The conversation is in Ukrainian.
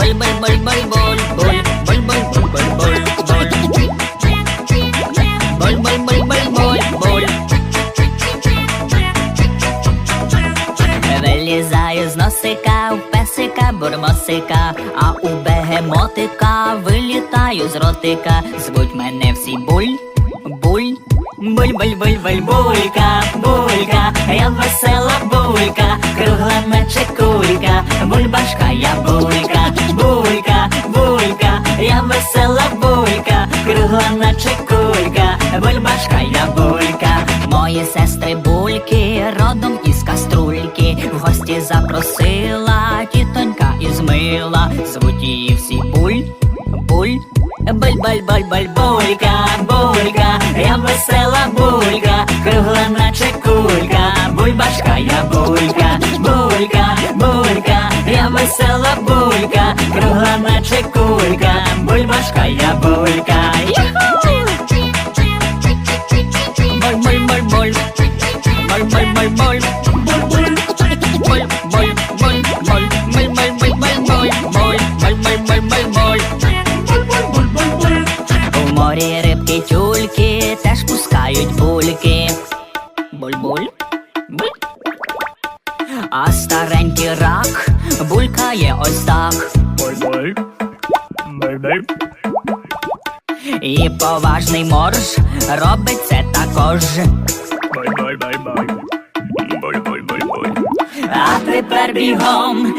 буль, буль, буль, буль, буль, буль. Буль, буль, буль, буль, буль, буль. Вилізаю з носика, у песика, бурмосика, а у бегемотика вилітаю з ротика. Звуть мене всі буль, буль, буль, буль, буль, буль, булька, булька, я весела булька, булька, наче кулька, бульбашка, я булька, мої сестри бульки, родом із каструльки, в гості запросила тітонька із мила, звуть її всі буль, буль. Буль, буль, буль, буль, булька, булька, я весела булька, кругла наче кулька, бульбашка, я булька, булька, булька, я весела булька, кругла наче кулька, бульбашка, я булька. Буль. У морі рибки тюльки теж пускають бульки. Буль-буль. Буль. А старенький рак булькає ось так. І поважний морж робить це також. Бай-бай-бай-бай тепер бігом.